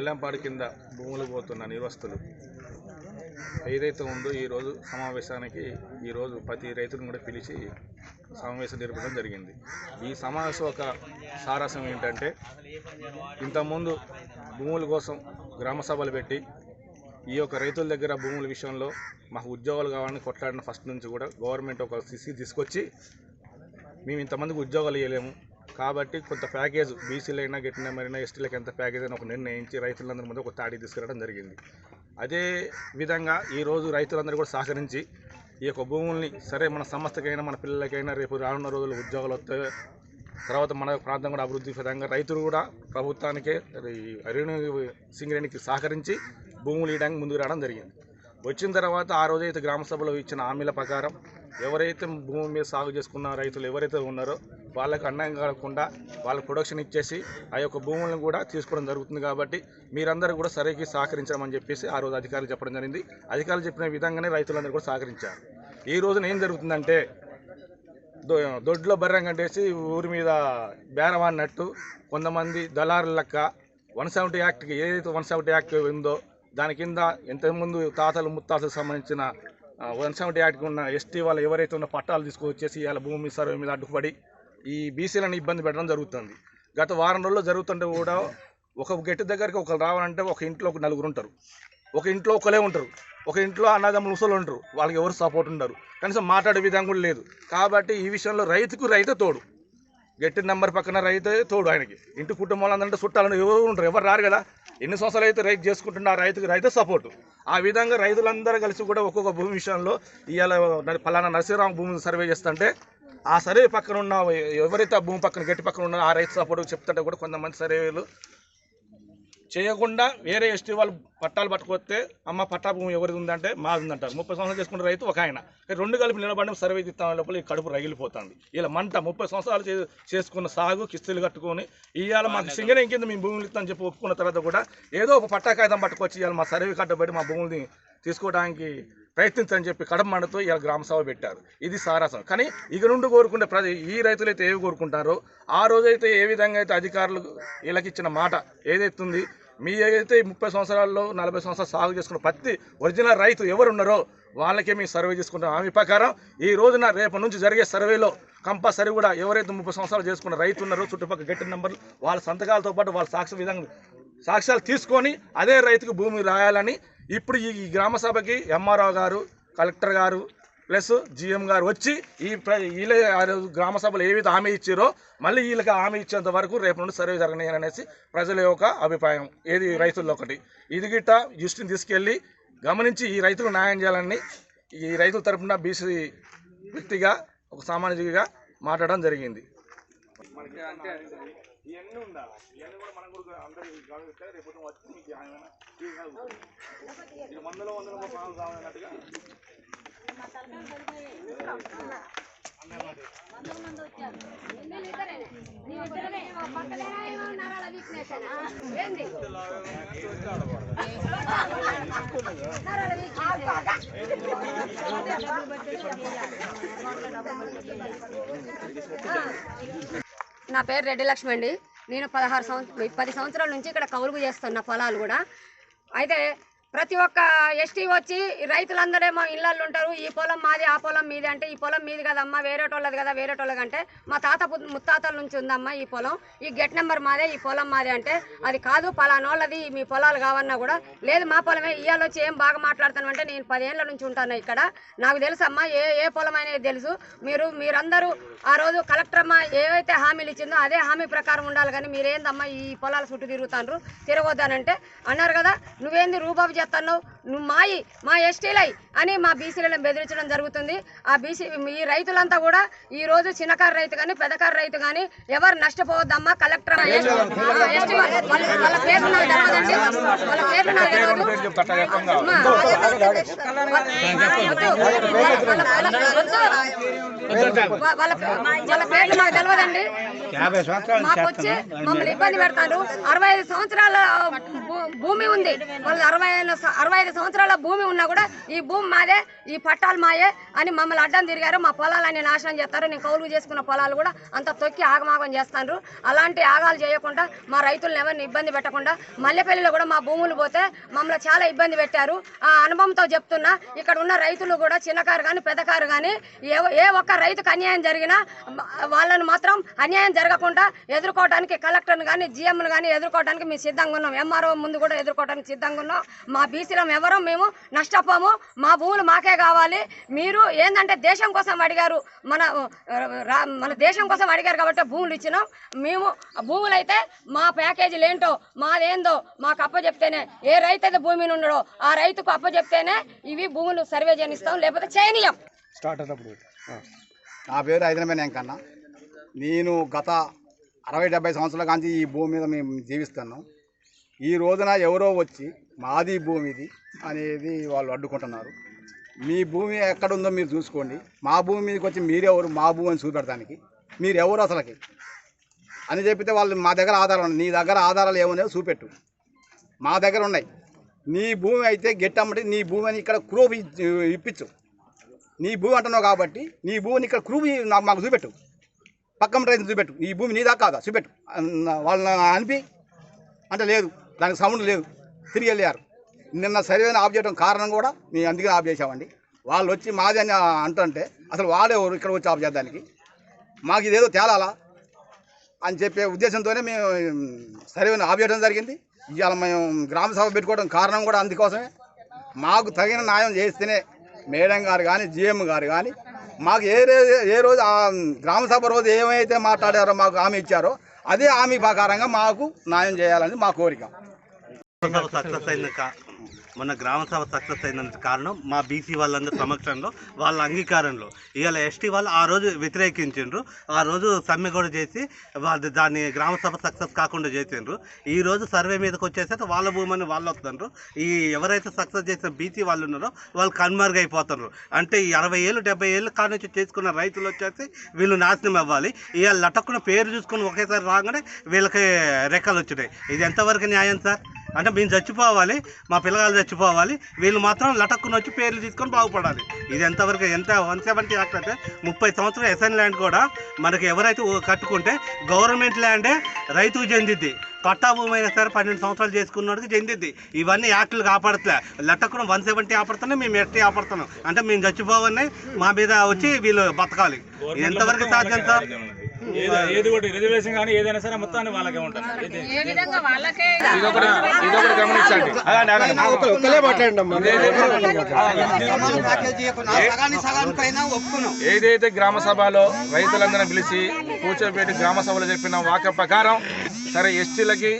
మల్లెంపాడు కింద భూములు పోతున్న నివస్తులు ఏదైతే ఉందో ఈరోజు సమావేశానికి ఈరోజు ప్రతి రైతును కూడా పిలిచి సమావేశం జరపడం జరిగింది. ఈ సమావేశం ఒక సారాంశం ఏంటంటే ఇంతకుముందు భూముల కోసం గ్రామ సభలు పెట్టి ఈ యొక్క రైతుల దగ్గర భూముల విషయంలో మాకు ఉద్యోగాలు కావాలని కొట్లాడిన ఫస్ట్ నుంచి కూడా గవర్నమెంట్ ఒక సిసి తీసుకొచ్చి మేము ఇంతమందికి ఉద్యోగాలు ఇవ్వలేము. కాబట్టి కొంత ప్యాకేజ్ బీసీలైనా గట్టిన మరినా ఎస్టీలకు ఎంత ప్యాకేజ్ అని ఒక నిర్ణయించి రైతులందరి ముందు ఒక తాడి తీసుకురావడం జరిగింది. అదే విధంగా ఈరోజు రైతులందరూ కూడా సహకరించి ఈ యొక్క భూముల్ని సరే మన సంస్థకైనా మన పిల్లలకైనా రేపు రానున్న రోజుల్లో ఉద్యోగాలు వస్తాయి తర్వాత మన ప్రాంతం కూడా అభివృద్ధి విధంగా రైతులు కూడా ప్రభుత్వానికే అరుణ్ సింగ్ సింగరేణికి సహకరించి భూములు ఇవ్వడానికి ముందుకు రావడం జరిగింది. వచ్చిన తర్వాత ఆ రోజైతే గ్రామ సభలో ఇచ్చిన హామీల ప్రకారం ఎవరైతే భూమి మీద సాగు చేసుకున్న రైతులు ఎవరైతే ఉన్నారో వాళ్ళకి అన్నం కాకుండా వాళ్ళకి ప్రొడక్షన్ ఇచ్చేసి ఆ యొక్క భూములను కూడా తీసుకోవడం జరుగుతుంది కాబట్టి మీరందరూ కూడా సరికి సహకరించమని చెప్పేసి ఆ రోజు అధికారులు చెప్పడం జరిగింది. అధికారులు చెప్పిన విధంగానే రైతులందరూ కూడా సహకరించారు. ఈ రోజున ఏం జరుగుతుందంటే దొ- దొడ్లో బర్రం కంటేసి ఊరి మీద బేరం అన్నట్టు కొంతమంది దళారుల లెక్క వన్ సెవెంటీ యాక్ట్కి ఏదైతే వన్ సెవెంటీ యాక్ట్ ఉందో దాని కింద ఇంతకుముందు తాతలు ముత్తాతలకు సంబంధించిన వన్ సెవెంటీ యాక్ట్కి ఉన్న ఎస్టీ వాళ్ళు ఎవరైతే ఉన్న పట్టాలు తీసుకొచ్చేసి వాళ్ళ భూమి సర్వే మీద అడ్డుపడి ఈ బీసీలను ఇబ్బంది పెట్టడం జరుగుతుంది. గత వారం రోజుల్లో జరుగుతుంటే కూడా ఒక గెట్టు దగ్గరికి ఒకరు రావాలంటే ఒక ఇంట్లో ఒక నలుగురు ఉంటారు. ఒక ఇంట్లో ఒకలే ఉంటారు. ఒక ఇంట్లో అన్నదమ్ములు ముసలు ఉంటారు. వాళ్ళకి ఎవరు సపోర్ట్ ఉండరు. కనీసం మాట్లాడే విధంగా కూడా లేదు. కాబట్టి ఈ విషయంలో రైతుకు రైతే తోడు. గట్టి నెంబర్ పక్కన రైతే తోడు ఆయనకి. ఇంటి కుటుంబంలో అందరంటే చుట్టాలని ఎవరు ఉంటారు ఎవరు రారు కదా. ఎన్ని సంవత్సరాలు అయితే రైతు చేసుకుంటున్నా ఆ రైతుకి రైతు సపోర్టు ఆ విధంగా రైతులందరూ కలిసి కూడా ఒక్కొక్క భూమి విషయంలో ఇవాళ పలానా నరసింహరామ భూమిని సర్వే చేస్తుంటే ఆ సర్వే పక్కన ఉన్న ఎవరైతే ఆ భూమి పక్కన గట్టి పక్కన ఉన్నారో ఆ రైతు సపోర్ట్ చెప్తుంటే కూడా కొంతమంది సర్వేలు చేయకుండా వేరే ఎస్టీ వాళ్ళు పట్టాలు పట్టుకొస్తే అమ్మ పట్టా భూమి ఎవరిది ఉందంటే మాది ఉందంటారు ముప్పై సంవత్సరాలు చేసుకున్న రైతు ఒక ఆయన. రెండు కలిపి నిలబడిన సర్వే తీస్తాం లోపల ఈ కడుపు రగిలిపోతుంది. ఇలా మంట ముప్పై సంవత్సరాలు చేసుకున్న సాగు కిస్తులు కట్టుకొని ఇవాళ మాకు సింగరే కింద మేము భూములు ఇస్తామని చెప్పి ఒప్పుకున్న తర్వాత కూడా ఏదో ఒక పట్టా కాగితం పట్టుకొచ్చి ఇవాళ మా సర్వే కట్టబడి మా భూముల్ని తీసుకోవడానికి ప్రయత్నించని చెప్పి కడప మండతో ఇలా గ్రామ సభ పెట్టారు. ఇది సారాసం కానీ ఇక నుండి కోరుకునే ప్రజ ఈ రైతులైతే ఏవి కోరుకుంటారో ఆ రోజైతే ఏ విధంగా అయితే అధికారులు వీళ్ళకి ఇచ్చిన మాట ఏదైతే ఉంది మీ ఏదైతే ముప్పై సంవత్సరాల్లో నలభై సంవత్సరాలు సాగు చేసుకున్న పత్తి ఒరిజినల్ రైతు ఎవరున్నారో వాళ్ళకే మేము సర్వే చేసుకుంటాం ఆమె ప్రకారం ఈ రోజున రేపు నుంచి జరిగే సర్వేలో కంపల్సరీ కూడా ఎవరైతే ముప్పై సంవత్సరాలు చేసుకున్న రైతు ఉన్నారో చుట్టుపక్కల గట్టి నెంబర్లు వాళ్ళ సంతకాలతో పాటు వాళ్ళ సాక్షి విధంగా సాక్ష్యాలు తీసుకొని అదే రైతుకు భూమి రాయాలని ఇప్పుడు ఈ ఈ గ్రామ సభకి ఎంఆర్ఓ గారు కలెక్టర్ గారు ప్లస్ జీఎం గారు వచ్చి ఈ ప్ర గ్రామ సభలు ఏవైతే హామీ ఇచ్చారో మళ్ళీ వీళ్ళకి హామీ ఇచ్చేంత వరకు రేపు నుండి సర్వే జరగనీయని అనేసి ప్రజల యొక్క అభిప్రాయం. ఏది రైతుల్లో ఒకటి. ఇది గిట్ట దృష్టిని తీసుకెళ్ళి గమనించి ఈ రైతులకు న్యాయం చేయాలని ఈ రైతుల తరపున బీసీ వ్యక్తిగా ఒక సామాన్యుడిగా మాట్లాడడం జరిగింది. నా పేరు రెడ్డి లక్ష్మి అండి. నేను పదహారు సంవత్సరం పది సంవత్సరాల నుంచి ఇక్కడ కౌలుగు చేస్తున్న పొలాలు కూడా. అయితే ప్రతి ఒక్క ఎస్టీ వచ్చి రైతులందరూ రైతులందరేమో ఇళ్ళల్లో ఉంటారు ఈ పొలం మాది ఆ పొలం మీది అంటే ఈ పొలం మీది కదమ్మా వేరేటోళ్ళది కదా వేరేటోళ్ళది అంటే మా తాత ముత్తాతల నుంచి ఉందమ్మా ఈ పొలం. ఈ గెట్ నెంబర్ మాదే ఈ పొలం మాదే అంటే అది కాదు పలానోళ్ళది మీ పొలాలు కావన్నా కూడా లేదు మా పొలమే ఇవాళ వచ్చి ఏం బాగా మాట్లాడతాను అంటే నేను పదేళ్ళ నుంచి ఉంటాను ఇక్కడ. నాకు తెలుసు అమ్మా ఏ ఏ పొలం అనేది తెలుసు. మీరు మీరందరూ ఆ రోజు కలెక్టర్ అమ్మ ఏవైతే హామీలు ఇచ్చిందో అదే హామీ ప్రకారం ఉండాలి కానీ మీరేందమ్మా ఈ పొలాల చుట్టూ తిరుగుతాను తిరగొద్దానంటే అన్నారు కదా నువ్వేంది రూబాబు చేస్తున్నావు నువ్వు మాయి మా ఎస్టీలై అని మా బీసీలను బెదిరించడం జరుగుతుంది. ఆ బీసీ ఈ రైతులంతా కూడా ఈ రోజు చిన్నకారు రైతు కానీ పెద్దకారు రైతు కానీ ఎవరు నష్టపోవద్దమ్మా కలెక్టర్ ఎస్టీ వాళ్ళ వాళ్ళ పేర్లు నాకు తెలియదండి వాళ్ళ పేర్లు నాకు తెలియదు వాళ్ళ వాళ్ళ పేర్లు తెలియదండి మమ్మల్ని ఇబ్బంది పెడతారు. అరవై ఐదు సంవత్సరాల భూమి ఉంది. వాళ్ళది అరవై పదిహేను అరవై ఐదు సంవత్సరాల భూమి ఉన్నా కూడా ఈ భూమి మాదే ఈ పట్టాలు మాయే అని మమ్మల్ని అడ్డం తిరిగారు. మా పొలాలన్నీ నాశనం చేస్తారు. నేను కౌలు చేసుకున్న పొలాలు కూడా అంత తొక్కి ఆగమాగం చేస్తారు. అలాంటి ఆగాలు చేయకుండా మా రైతులను ఎవరిని ఇబ్బంది పెట్టకుండా మల్లెపల్లిలో కూడా మా భూములు పోతే మమ్మల్ని చాలా ఇబ్బంది పెట్టారు. ఆ అనుభవంతో చెప్తున్నా ఇక్కడ ఉన్న రైతులు కూడా చిన్నకారు కానీ పెద్దకారు కానీ ఏ ఏ ఒక్క రైతుకు అన్యాయం జరిగినా వాళ్ళను మాత్రం అన్యాయం జరగకుండా ఎదుర్కోవడానికి కలెక్టర్ని కానీ జిఎంను కానీ ఎదుర్కోవడానికి మేము సిద్ధంగా ఉన్నాం. ఎంఆర్ఓ ముందు కూడా ఎదుర్కోవడానికి సిద్ధంగా ఉన్నాం. మా బీసీలం ఎవరో మేము నష్టపోము మా భూములు మాకే కావాలి. మీరు ఏంటంటే దేశం కోసం అడిగారు మన రా- మన దేశం కోసం అడిగారు కాబట్టి భూములు ఇచ్చినాం. మేము భూములు అయితే మా ప్యాకేజీలు ఏంటో మాదేందో మాకు అప్పచెప్తేనే ఏ రైతు అయితే భూమి ఉండడో ఆ రైతుకు అప్పచెప్తేనే ఇవి భూములు సర్వే చేయనిస్తాం లేకపోతే చేయనీయం నా పేరు హైదరాబాద్ వెంకన్న. నేను గత అరవై డెబ్బై సంవత్సరాల కాంచి ఈ భూమి మీద మేము జీవిస్తున్నాం. ఈ రోజున ఎవరో వచ్చి మాది భూమిది అనేది వాళ్ళు అడ్డుకుంటున్నారు. మీ భూమి ఎక్కడుందో మీరు చూసుకోండి. మా భూమి మీదకి వచ్చి మీరెవరు? మా భూమి అని చూపెడతానికి. మీరు ఎవరు అసలుకి? అని చెప్పితే వాళ్ళు మా దగ్గర ఆధారాలు ఉన్నాయి నీ దగ్గర ఆధారాలు ఏమున్నాయో చూపెట్టు. మా దగ్గర ఉన్నాయి. నీ భూమి అయితే గెట్టమ్మటి నీ భూమి అని ఇక్కడ క్రూప్ ఇప్పించు. నీ భూమి అంటున్నావు కాబట్టి నీ భూమిని ఇక్కడ క్రూపి నాకు మాకు చూపెట్టు. పక్కన రైతు చూపెట్టు. ఈ భూమి నీదా కాదా? చూపెట్టు. వాళ్ళని అనిపి అంటే లేదు. దానికి సౌండ్ లేదు. తిరిగి వెళ్ళారు. నిన్న సర్వేని ఆఫ్ చేయడం కారణం కూడా మేము అందుకే ఆఫ్ చేసామండి వాళ్ళు వచ్చి మాది అని అంటుంటే అసలు వాళ్ళెవరు ఇక్కడ వచ్చి ఆఫ్ చేయడానికి మాకు ఇదేదో తేలాలా? అని చెప్పే ఉద్దేశంతోనే మేము సర్వేని ఆఫ్ చేయడం జరిగింది. ఇవాళ మేము గ్రామ సభ పెట్టుకోవడం కారణం కూడా అందుకోసమే. మాకు తగిన న్యాయం చేస్తేనే మేడం గారు కానీ జిఎం గారు కానీ మాకు ఏ రోజు ఏ రోజు ఆ గ్రామ సభ రోజు ఏమైతే మాట్లాడారో మాకు హామీ ఇచ్చారో అదే హామీ ప్రకారంగా మాకు న్యాయం చేయాలని మా కోరిక. సక్సెస్ అయిన మొన్న గ్రామ సభ సక్సెస్ అయినందుకు కారణం మా బీసీ వాళ్ళందరి సమక్షంలో వాళ్ళ అంగీకారంలో. ఇవాళ ఎస్టీ వాళ్ళు ఆ రోజు వ్యతిరేకించిండ్రు. ఆ రోజు సమ్మె కూడా చేసి వాళ్ళు దాన్ని గ్రామ సభ సక్సెస్ కాకుండా చేసిండ్రు. ఈ రోజు సర్వే మీదకి వచ్చేసరికి వాళ్ళ భూమని వాళ్ళు వస్తుండ్రు. ఈ ఎవరైతే సక్సెస్ చేసిన బీసీ వాళ్ళు ఉన్నారో వాళ్ళు కన్మరుగైపోతున్నారు అంటే ఈ అరవై ఏళ్ళు డెబ్బై ఏళ్ళు కాడ నుంచి చేసుకున్న రైతులు వచ్చేసి వీళ్ళు నాశనం అవ్వాలి. ఇవాళ లటక్కున పేరు చూసుకుని ఒకేసారి రాగానే వీళ్ళకి రెక్కలు వచ్చినాయి. ఇది ఎంతవరకు న్యాయం సార్? అంటే మేము చచ్చిపోవాలి మా పిల్లగాళ్ళు చచ్చిపోవాలి వీళ్ళు మాత్రం లటక్కున వచ్చి పేర్లు తీసుకొని బాగుపడాలి. ఇది ఎంతవరకు ఎంత వన్ సెవెంటీ యాక్ట్ అంటే ముప్పై సంవత్సరాల ఎస్ఎన్ ల్యాండ్ కూడా మనకి ఎవరైతే కట్టుకుంటే గవర్నమెంట్ ల్యాండే రైతుకు చెందిద్ది. పట్టా భూమి అయినా సరే పన్నెండు సంవత్సరాలు చేసుకున్నోడికి చెందిద్ది. ఇవన్నీ యాక్టులు కాపాడట్లే. లట్టక్కున వన్ సెవెంటీ ఆపడుతున్నాం మేము ఎట్టి ఆపడుతున్నాం. అంటే మేము చచ్చిపోవని మా మీద వచ్చి వీళ్ళు బతకాలి. ఎంతవరకు సాధ్యం సార్? ఏది ఏది ఒకటి రిజర్వేషన్ కానీ ఏదైనా సరే మొత్తాన్ని వాళ్ళకే ఉంటుంది. ఇది- ఇదొకటి గమనించండి. ఏదైతే గ్రామ సభలో రైతులందరిని పిలిచి కూర్చోబెట్టి గ్రామ సభలో చెప్పిన వాక్య ప్రకారం సరే ఎస్టీలకి